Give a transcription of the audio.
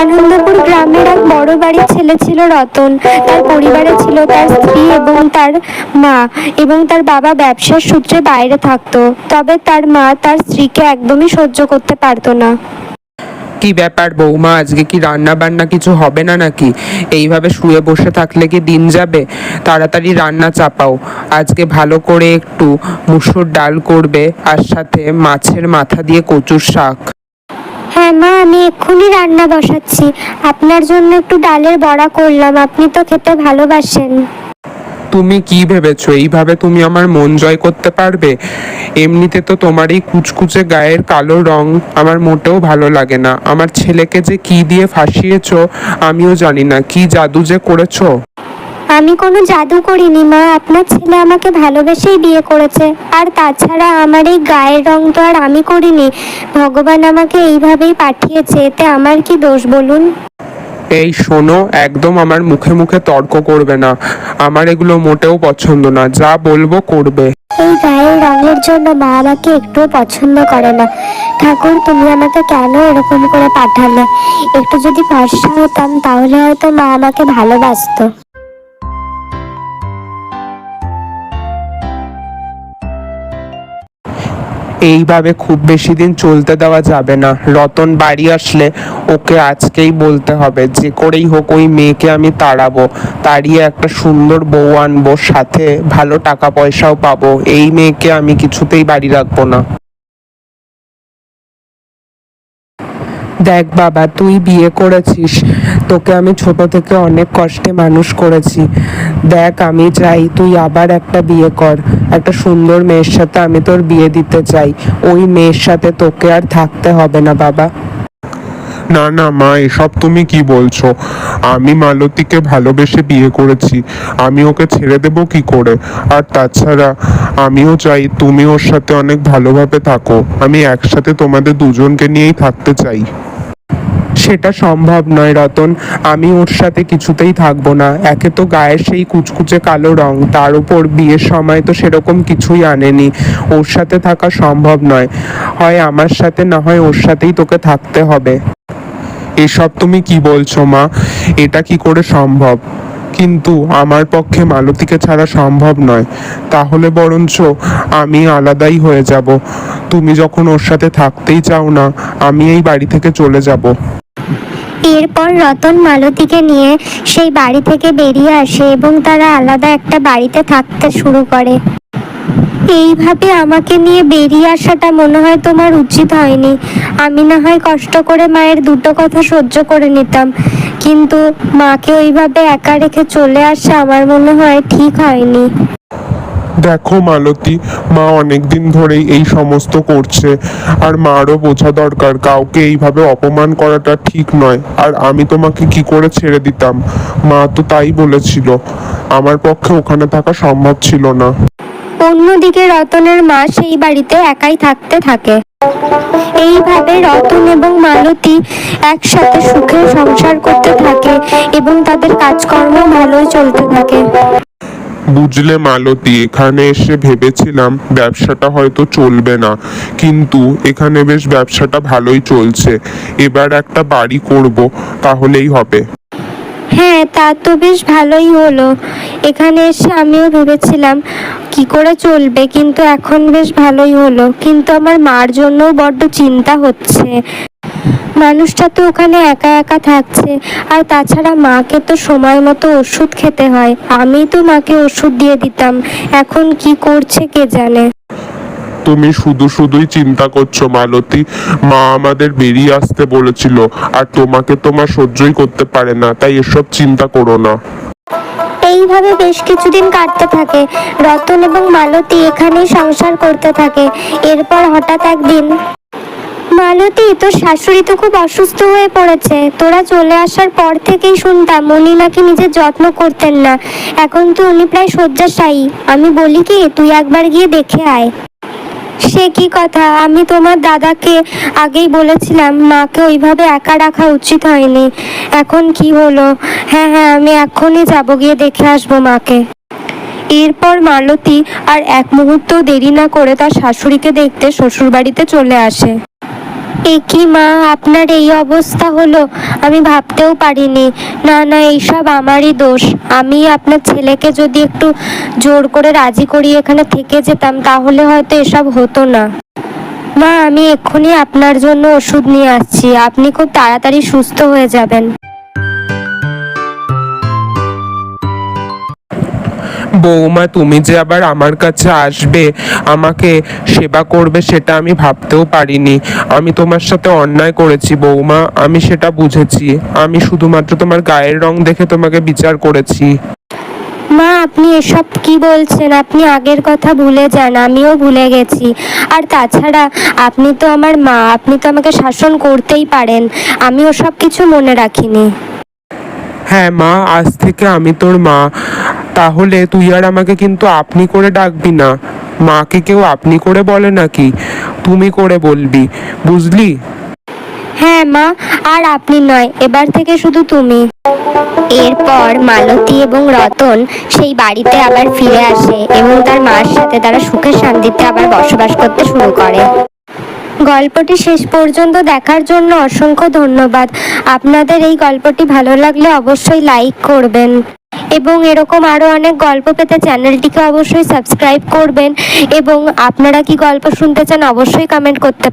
আনন্দপুর গ্রামের এক বড় বাড়ির ছেলে ছিল রতন। তার পরিবারে ছিল তার স্ত্রী এবং তার মা এবং তার বাবা ব্যবসার সূত্রে বাইরে থাকতো। তবে তার মা তার স্ত্রীকে একদমই সহ্য করতে পারতো না। কি ব্যাপার বৌমা, আজকে কি রান্না বান্না কিছু হবে না নাকি? এইভাবে শুয়ে বসে থাকলে কি দিন যাবে? তাড়াতাড়ি রান্না চাপাও। আজকে ভালো করে একটু মুসুর ডাল করবে, আর সাথে মাছের মাথা দিয়ে কচুর শাক। হ্যাঁ মা, আমি এক্ষুনি রান্না বসাচ্ছি। আপনার জন্য একটু ডালের বড়া করলাম, আপনি তো খেতে ভালোবাসেন। তুমি কি ভেবেছো? এইভাবে তুমি আমার মন জয় করতে পারবে? এমনিতে তো তোমার এই কুচকুচে গায়ের কালো রং আমার মোটেও ভালো লাগে না। আমার ছেলেকে যে কি দিয়ে ফাঁসিয়েছো, আমিও জানি না। কি জাদু যে করেছ? আমি কোনো জাদু করিনি মা। আপনার ছেলে আমাকে ভালোবেসেই বিয়ে করেছে। আর তাছাড়া আমার এই গায়ের রং তো আর আমি করিনি। ভগবান আমাকে এইভাবেই পাঠিয়েছে এতে আমার কি দোষ বলুন? এই শোনো একদম আমার মুখে মুখে তর্ক করবে না। আমার এগুলো মোটেও পছন্দ না যা বলব করবে। এই গায়ের রঙের জন্য মা আমাকে একটুও পছন্দ করে না। ঠাকুর তুমি আমাকে কেন এরকম করে পাঠালে? একটু যদি ফর্সা হতাম তাহলে হয়তো মা আমাকে ভালোবাসতো। এইভাবে খুব বেশি দিন চলতে দেওয়া যাবে না। রতন বাড়ি আসলে ওকে আজকেই বলতে হবে, যে করেই হোক ওই মেয়েকে আমি তাড়াবো, তাড়িয়ে একটা সুন্দর বউ আনব, সাথে ভালো টাকা পয়সাও পাবো, এই মেয়েকে আমি কিছুতেই বাড়ি রাখব না। দেখ বাবা, তুই বিয়ে করেছিস, তোকে আমি ছোট থেকে অনেক কষ্টে মানুষ করেছি। দেখ, আমি চাই তুই আবার একটা বিয়ে কর, একটা সুন্দর মেয়ের সাথে আমি তোর বিয়ে দিতে চাই। ওই মেয়ের সাথে তোকে আর থাকতে হবে না বাবা। না না, মা, এসব তুমি কি বলছো? আমি মালতীকে ভালোবেসে বিয়ে করেছি, আমি ওকে ছেড়ে দেব কি করে? আর তাছাড়া আমিও চাই তুমি ওর সাথে অনেক ভালোভাবে থাকো, আমি একসাথে তোমাদের দুজনকে নিয়েই থাকতে চাই। সেটা সম্ভব নয় রতন। আমি ওর সাথে কিছুতেই থাকব না। একে তো গায়ের সেই কুচকুচে কালো রং। তার উপর বিয়ের সময় তো সেরকম কিছুই আনেনি। ওর সাথে থাকা সম্ভব নয়। হয় আমার সাথে, না হয় ওর সাথেই তোকে থাকতে হবে। এসব তুমি কি বলছো, মা? এটা কি করে সম্ভব? কিন্তু আমার পক্ষে মালতীকে ছাড়া সম্ভব নয়। তাহলে বরঞ্চ আমি আলাদাই হয়ে যাব। তুমি যখন ওর সাথে থাকতেই চাও না, আমি এই বাড়ি থেকে চলে যাব। এরপর রতন মালতীকে নিয়ে সেই বাড়ি থেকে বেরিয়ে আসে এবং তারা আলাদা একটা বাড়িতে থাকতে শুরু করে। এইভাবে আমাকে নিয়ে বেরিয়ে আসাটা মনে হয় তোমার উচিত হয়নি। আমি না হয় কষ্ট করে মায়ের দুটো কথা সহ্য করে নিতাম। কিন্তু মাকে ওইভাবে একা রেখে চলে আসা আমার মনে হয় ঠিক হয়নি। দেখো মালতী, মা অনেক দিন ধরেই এই সমস্ত করছে। আর মারও বোঝা দরকার, কাউকে এইভাবে অপমান করাটা ঠিক নয়। আর আমি তোমাকে কি করে ছেড়ে দিতাম? মা তো তাই বলেছিল। আমার পক্ষে ওখানে থাকা সম্ভব ছিল না। অন্যদিকে রতনের মা সেই বাড়িতে একাই থাকতে থাকে। এইভাবে রতন এবং মালতী একসাথে সুখে সংসার করতে থাকে এবং তাদের কাজকর্ম ভালোই চলতে থাকে। বুঝলে মালতী, এখানে এসে ভেবেছিলাম ব্যবসাটা হয়তো চলবে না। কিন্তু এখানে বেশ ব্যবসাটা ভালোই চলছে। এবার একটা বাড়ি করব, তাহলেই হবে। হ্যাঁ তা তো বেশ ভালোই হলো। এখানে এসে আমিও ভেবেছিলাম কি করে চলবে, কিন্তু এখন বেশ ভালোই হলো। কিন্তু আমার মার জন্যও বড্ড চিন্তা হচ্ছে। মানুষটা তো ওখানে একা একা থাকছে আর তাছাড়া মাকে তো সময় মতো ওষুধ খেতে হয়। আমি তো মাকে ওষুধ দিয়ে দিতাম এখন কি করছে কে জানে? তুমি শুধু শুধুই চিন্তা করছ মালতী। মা আমাদের বেরিয়ে আসতে বলেছিল আর তোমাকে তোমার সহ্যই করতে পারে না তাই এসব চিন্তা করো না। এইভাবে বেশ কিছুদিন কাটতে থাকে। রতন এবং মালতী এখানেই সংসার করতে থাকে। এরপর হঠাৎ একদিন মালতী, তোর শাশুড়ি তো খুব অসুস্থ হয়ে পড়েছে। তোরা চলে আসার পর থেকেই শুনতাম উনি নাকি নিজের যত্ন করতেন না। এখন তো উনি প্রায় শয্যাশায়ী। আমি বলি কি, তুই একবার গিয়ে দেখে আয়। সে কি কথা? আমি তোমার দাদাকে আগেই বলেছিলাম, মাকে ওইভাবে একা রাখা উচিত হয়নি। এখন কি হলো? হ্যাঁ হ্যাঁ আমি এখনই যাব, গিয়ে দেখে আসব মাকে। এরপর মালতী আর এক মুহূর্তও দেরি না করে তার শাশুড়িকে দেখতে শ্বশুরবাড়িতে চলে আসে। এ কি মা, আপনার এই অবস্থা হলো? আমি ভাবতেও পারিনি। না না, এইসব আমারই দোষ। আমি আপনার ছেলেকে যদি একটু জোর করে রাজি করিয়ে এখানে থেকে যেতাম, তাহলে হয়তো এসব হতো না। মা, আমি এক্ষুনি আপনার জন্য ওষুধ নিয়ে আসছি। আপনি খুব তাড়াতাড়ি সুস্থ হয়ে যাবেন। বৌমা তুমি যে আবার আমার কাছে আসবে আমাকে সেবা করবে সেটা আমি ভাবতেও পারিনি। আমি তোমার সাথে অন্যায় করেছি বৌমা আমি সেটা বুঝেছি। আমি শুধুমাত্র তোমার গায়ের রং দেখে তোমাকে বিচার করেছি। মা আপনি এসব কি বলছেন? আপনি আগের কথা ভুলে যান আমিও ভুলে গেছি। আর তাছাড়া আপনি তো আমার মা আপনি তো আমাকে শাসন করতেই পারেন। আমি ওসব কিছু মনে রাখিনি। হ্যাঁ মা আজ থেকে আমি তোর মা। তাহলে তুই আর আমাকে কিন্তু আপনি করে ডাকবি না। মাকে কেউ আপনি করে বলে নাকি? তুমি করে বলবি, বুঝলি? হ্যাঁ মা, আর আপনি নয়, এবার থেকে শুধু তুমি। এরপর মালতী এবং রতন সেই বাড়িতে আবার ফিরে আসে এবং তার মার সাথে তারা সুখে শান্তিতে আবার বসবাস করতে শুরু করে। গল্পটি শেষ পর্যন্ত দেখার জন্য অসংখ্য ধন্যবাদ। আপনাদের এই গল্পটি ভালো লাগলে অবশ্যই লাইক করবেন। এবং এরকম আরও অনেক গল্প পেতে চ্যানেলটিকে অবশ্যই সাবস্ক্রাইব করবেন এবং আপনারা কি গল্প শুনতে চান অবশ্যই কমেন্ট করতে